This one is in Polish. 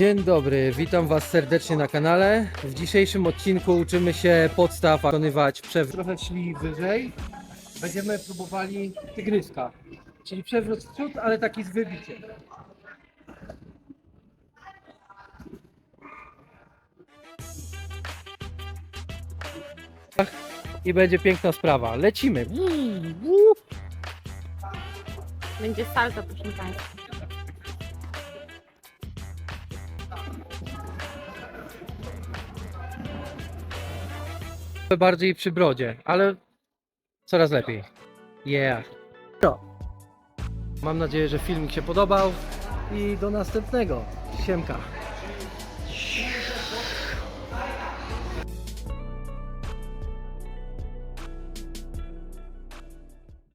Dzień dobry, witam Was serdecznie na kanale. W dzisiejszym odcinku uczymy się podstaw wykonywać przewrót. Trochę szli wyżej. Będziemy próbowali tygryska, czyli przewrót w przód, ale taki z wybiciem. I będzie piękna sprawa. Lecimy. Będzie salto, proszę Państwa. Bardziej przy brodzie, ale coraz lepiej. Yeah. No. Mam nadzieję, że filmik się podobał i do następnego. Siemka.